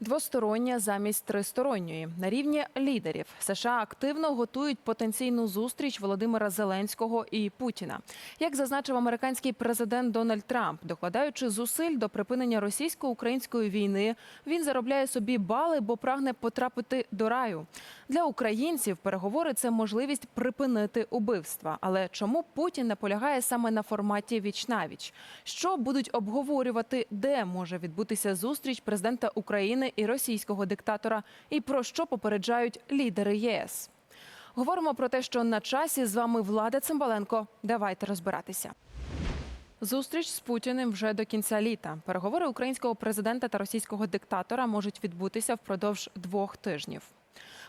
Двостороння замість тристоронньої на рівні лідерів США активно готують потенційну зустріч Володимира Зеленського і Путіна. Як зазначив американський президент Дональд Трамп, докладаючи зусиль до припинення російсько-української війни, він заробляє собі бали, бо прагне потрапити до раю. Для українців переговори це можливість припинити убивства. Але чому Путін наполягає саме на форматі віч навіч? Що будуть обговорювати, де може відбутися зустріч президента України і російського диктатора, і про що попереджають лідери ЄС? Говоримо про те, що на часі з вами Влада Цимбаленко. Давайте розбиратися. Зустріч з Путіним вже до кінця літа. Переговори українського президента та російського диктатора можуть відбутися впродовж двох тижнів.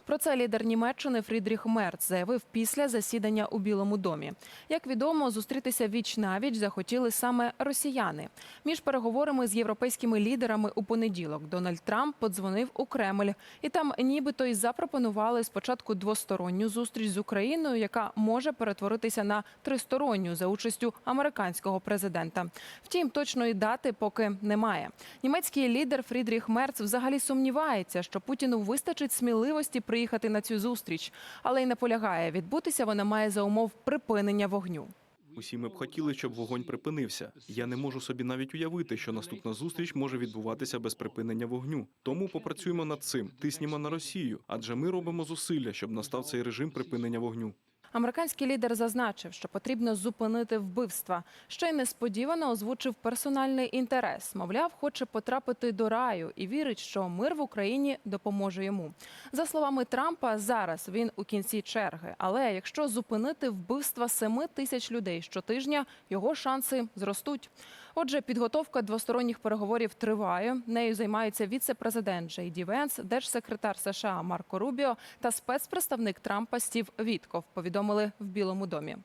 Про це лідер Німеччини Фрідріх Мерц заявив після засідання у Білому домі. Як відомо, зустрітися віч навіч захотіли саме росіяни. Між переговорами з європейськими лідерами у понеділок Дональд Трамп подзвонив у Кремль, і там нібито й запропонували спочатку двосторонню зустріч з Україною, яка може перетворитися на тристоронню за участю американського президента. Втім, точної дати поки немає. Німецький лідер Фрідріх Мерц взагалі сумнівається, що Путіну вистачить сміливості приїхати на цю зустріч, але й наполягає, відбутися вона має за умов припинення вогню. Усі ми б хотіли, щоб вогонь припинився. Я не можу собі навіть уявити, що наступна зустріч може відбуватися без припинення вогню. Тому попрацюємо над цим, тиснімо на Росію, адже ми робимо зусилля, щоб настав цей режим припинення вогню. Американський лідер зазначив, що потрібно зупинити вбивства. Ще й несподівано озвучив персональний інтерес. Мовляв, хоче потрапити до раю і вірить, що мир в Україні допоможе йому. За словами Трампа, зараз він у кінці черги. Але якщо зупинити вбивства семи тисяч людей щотижня, його шанси зростуть. Отже, підготовка двосторонніх переговорів триває. Нею займаються віце-президент Джей Ді Венс, держсекретар США Марко Рубіо та спецпредставник Трампа Стів Вітков. Повідомили в Білому домі.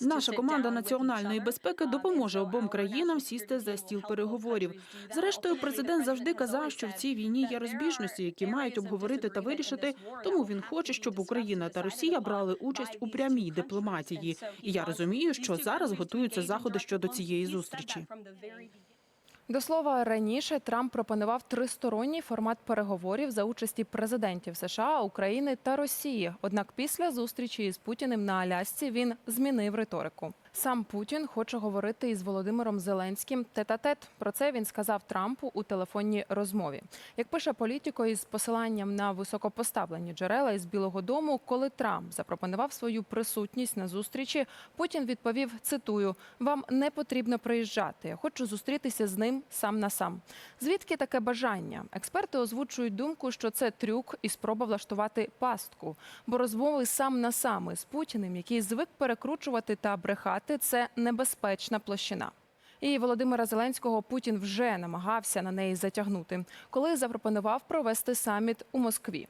Наша команда національної безпеки допоможе обом країнам сісти за стіл переговорів. Зрештою, президент завжди казав, що в цій війні є розбіжності, які мають обговорити та вирішити. Тому він хоче, щоб Україна та Росія брали участь у прямій дипломатії. І я розумію, що зараз готуються заходи щодо цієї зустрічі. До слова, раніше Трамп пропонував тристоронній формат переговорів за участі президентів США, України та Росії. Однак після зустрічі із Путіним на Алясці він змінив риторику. Сам Путін хоче говорити із Володимиром Зеленським тет-а-тет. Про це він сказав Трампу у телефонній розмові. Як пише політико із посиланням на високопоставлені джерела із Білого Дому, коли Трамп запропонував свою присутність на зустрічі, Путін відповів: цитую: вам не потрібно приїжджати. Я хочу зустрітися з ним сам на сам. Звідки таке бажання? Експерти озвучують думку, що це трюк і спроба влаштувати пастку, бо розмови сам на сам із Путіним, який звик перекручувати та брехати, це небезпечна площина. І Володимира Зеленського Путін вже намагався на неї затягнути, коли запропонував провести саміт у Москві.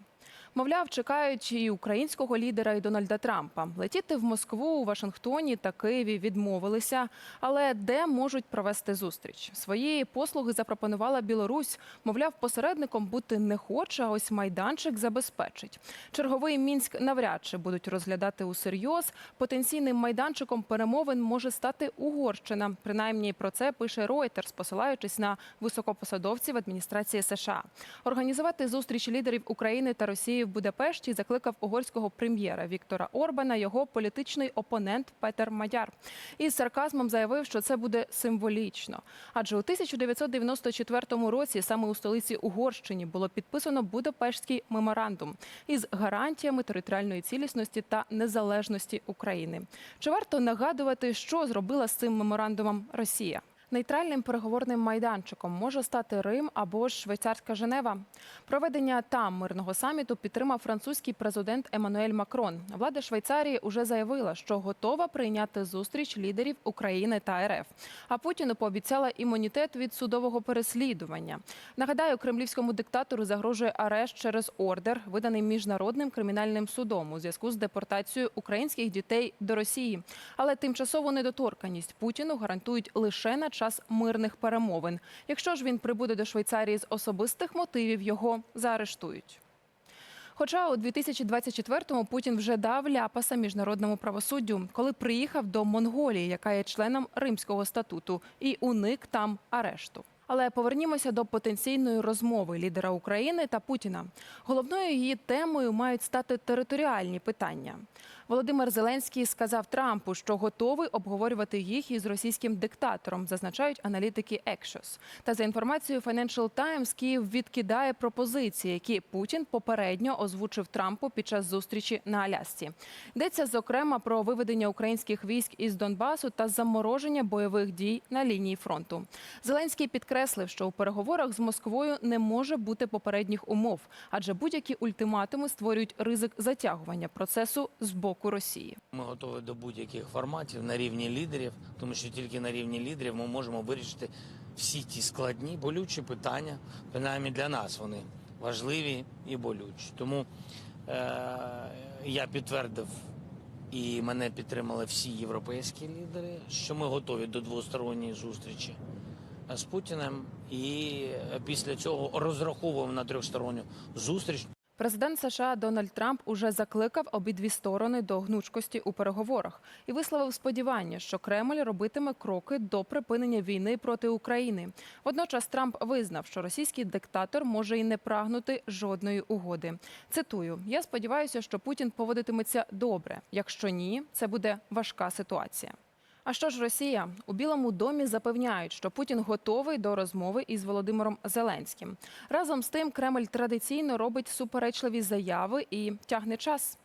Мовляв, чекають і українського лідера, і Дональда Трампа. Летіти в Москву у Вашингтоні та Києві відмовилися. Але де можуть провести зустріч? Свої послуги запропонувала Білорусь. Мовляв, посередником бути не хоче, а ось майданчик забезпечить. Черговий мінськ навряд чи будуть розглядати усерйоз. Потенційним майданчиком перемовин може стати Угорщина. Принаймні про це пише Reuters, посилаючись на високопосадовців адміністрації США. Організувати зустріч лідерів України та Росії в Будапешті закликав угорського прем'єра Віктора Орбана його політичний опонент Петер Мадяр. І з сарказмом заявив, що це буде символічно. Адже у 1994 році саме у столиці Угорщині було підписано Будапештський меморандум із гарантіями територіальної цілісності та незалежності України. Чи варто нагадувати, що зробила з цим меморандумом Росія? Нейтральним переговорним майданчиком може стати Рим або ж Швейцарська Женева. Проведення там мирного саміту підтримав французький президент Еммануель Макрон. Влада Швейцарії уже заявила, що готова прийняти зустріч лідерів України та РФ. А Путіну пообіцяла імунітет від судового переслідування. Нагадаю, кремлівському диктатору загрожує арешт через ордер, виданий міжнародним кримінальним судом у зв'язку з депортацією українських дітей до Росії. Але тимчасову недоторканність Путіну гарантують лише на час мирних перемовин. Якщо ж він прибуде до Швейцарії з особистих мотивів, його заарештують. Хоча у 2024-му Путін вже дав ляпаса міжнародному правосуддю, коли приїхав до Монголії, яка є членом Римського статуту, і уник там арешту. Але повернімося до потенційної розмови лідера України та Путіна. Головною її темою мають стати територіальні питання. Володимир Зеленський сказав Трампу, що готовий обговорювати їх із російським диктатором, зазначають аналітики Axios. Та за інформацією Financial Times, Київ відкидає пропозиції, які Путін попередньо озвучив Трампу під час зустрічі на Алясці. Йдеться зокрема про виведення українських військ із Донбасу та замороження бойових дій на лінії фронту. Зеленський підкреслив, що у переговорах з Москвою не може бути попередніх умов, адже будь-які ультиматуми створюють ризик затягування процесу з боку Росії. Ми готові до будь-яких форматів на рівні лідерів, тому що тільки на рівні лідерів ми можемо вирішити всі ті складні болючі питання. Принаймні для нас вони важливі і болючі. Тому е- я підтвердив і мене підтримали всі європейські лідери, що ми готові до двосторонньої зустрічі з Путіним, і після цього розраховуємо на трьохсторонню зустріч. Президент США Дональд Трамп уже закликав обидві сторони до гнучкості у переговорах і висловив сподівання, що Кремль робитиме кроки до припинення війни проти України. Водночас Трамп визнав, що російський диктатор може і не прагнути жодної угоди. Цитую: я сподіваюся, що Путін поводитиметься добре. Якщо ні, це буде важка ситуація. А що ж Росія у Білому домі запевняють, що Путін готовий до розмови із Володимиром Зеленським. Разом з тим, Кремль традиційно робить суперечливі заяви і тягне час.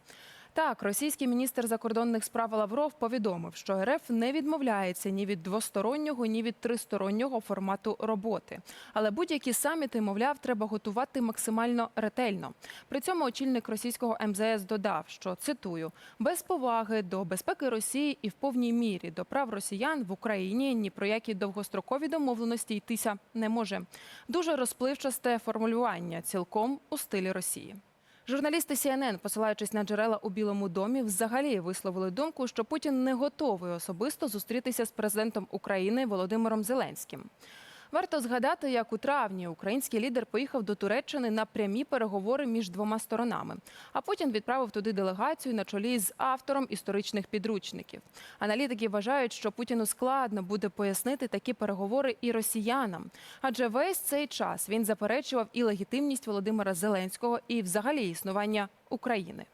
Так, російський міністр закордонних справ Лавров повідомив, що РФ не відмовляється ні від двостороннього, ні від тристороннього формату роботи. Але будь-які саміти, мовляв, треба готувати максимально ретельно. При цьому очільник російського МЗС додав, що цитую без поваги до безпеки Росії і в повній мірі до прав росіян в Україні ні про які довгострокові домовленості йтися не може. Дуже розпливчасте формулювання, цілком у стилі Росії. Журналісти CNN, посилаючись на джерела у Білому домі, взагалі висловили думку, що Путін не готовий особисто зустрітися з президентом України Володимиром Зеленським. Варто згадати, як у травні український лідер поїхав до Туреччини на прямі переговори між двома сторонами. А Путін відправив туди делегацію на чолі з автором історичних підручників. Аналітики вважають, що Путіну складно буде пояснити такі переговори і росіянам, адже весь цей час він заперечував і легітимність Володимира Зеленського, і взагалі існування України.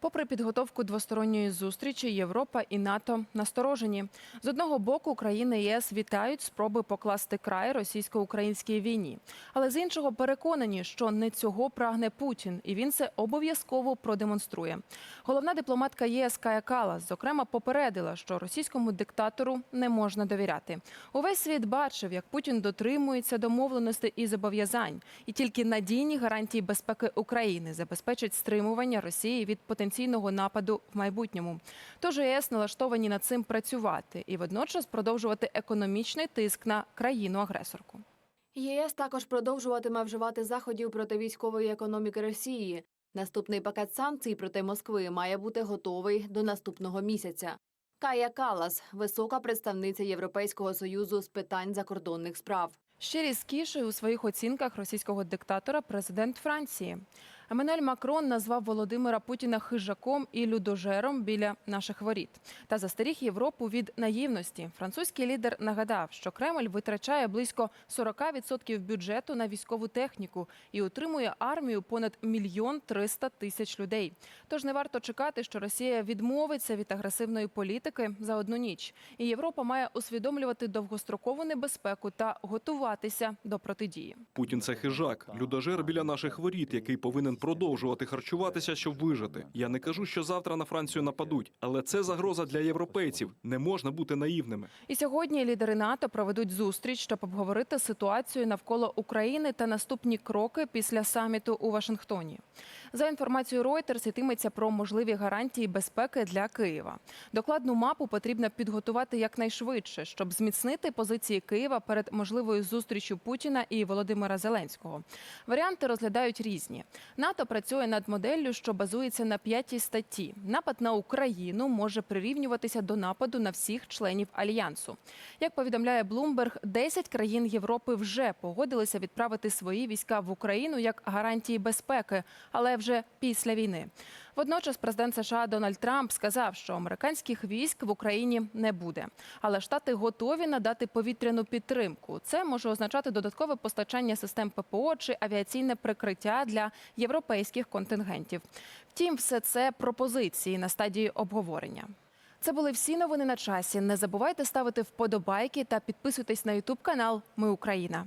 Попри підготовку двосторонньої зустрічі, Європа і НАТО насторожені. З одного боку, країни ЄС вітають спроби покласти край російсько-українській війні, але з іншого переконані, що не цього прагне Путін, і він це обов'язково продемонструє. Головна дипломатка ЄС Кая Калас, зокрема, попередила, що російському диктатору не можна довіряти. Увесь світ бачив, як Путін дотримується домовленостей і зобов'язань, і тільки надійні гарантії безпеки України забезпечать стримування Росії від потенційного нападу в майбутньому. Тож ЄС налаштовані над цим працювати і водночас продовжувати економічний тиск на країну-агресорку. ЄС також продовжуватиме вживати заходів проти військової економіки Росії. Наступний пакет санкцій проти Москви має бути готовий до наступного місяця. Кая Калас, висока представниця Європейського союзу з питань закордонних справ. Ще різкіший у своїх оцінках російського диктатора президент Франції. Еммануель Макрон назвав Володимира Путіна хижаком і людожером біля наших воріт та застеріг Європу від наївності. Французький лідер нагадав, що Кремль витрачає близько 40% бюджету на військову техніку і утримує армію понад мільйон триста тисяч людей. Тож не варто чекати, що Росія відмовиться від агресивної політики за одну ніч. І Європа має усвідомлювати довгострокову небезпеку та готуватися до протидії. Путін це хижак, людожер біля наших воріт, який повинен продовжувати харчуватися, щоб вижити. Я не кажу, що завтра на Францію нападуть, але це загроза для європейців. Не можна бути наївними. І сьогодні лідери НАТО проведуть зустріч, щоб обговорити ситуацію навколо України та наступні кроки після саміту у Вашингтоні. За інформацією Reuters, йтиметься про можливі гарантії безпеки для Києва. Докладну мапу потрібно підготувати якнайшвидше, щоб зміцнити позиції Києва перед можливою зустрічю Путіна і Володимира Зеленського. Варіанти розглядають різні. НАТО працює над моделлю, що базується на п'ятій статті. Напад на Україну може прирівнюватися до нападу на всіх членів альянсу. Як повідомляє Bloomberg, 10 країн Європи вже погодилися відправити свої війська в Україну як гарантії безпеки, але вже після війни. Водночас президент США Дональд Трамп сказав, що американських військ в Україні не буде. Але штати готові надати повітряну підтримку. Це може означати додаткове постачання систем ППО чи авіаційне прикриття для європейських контингентів. Втім, все це пропозиції на стадії обговорення. Це були всі новини на часі. Не забувайте ставити вподобайки та підписуйтесь на Ютуб канал Ми Україна.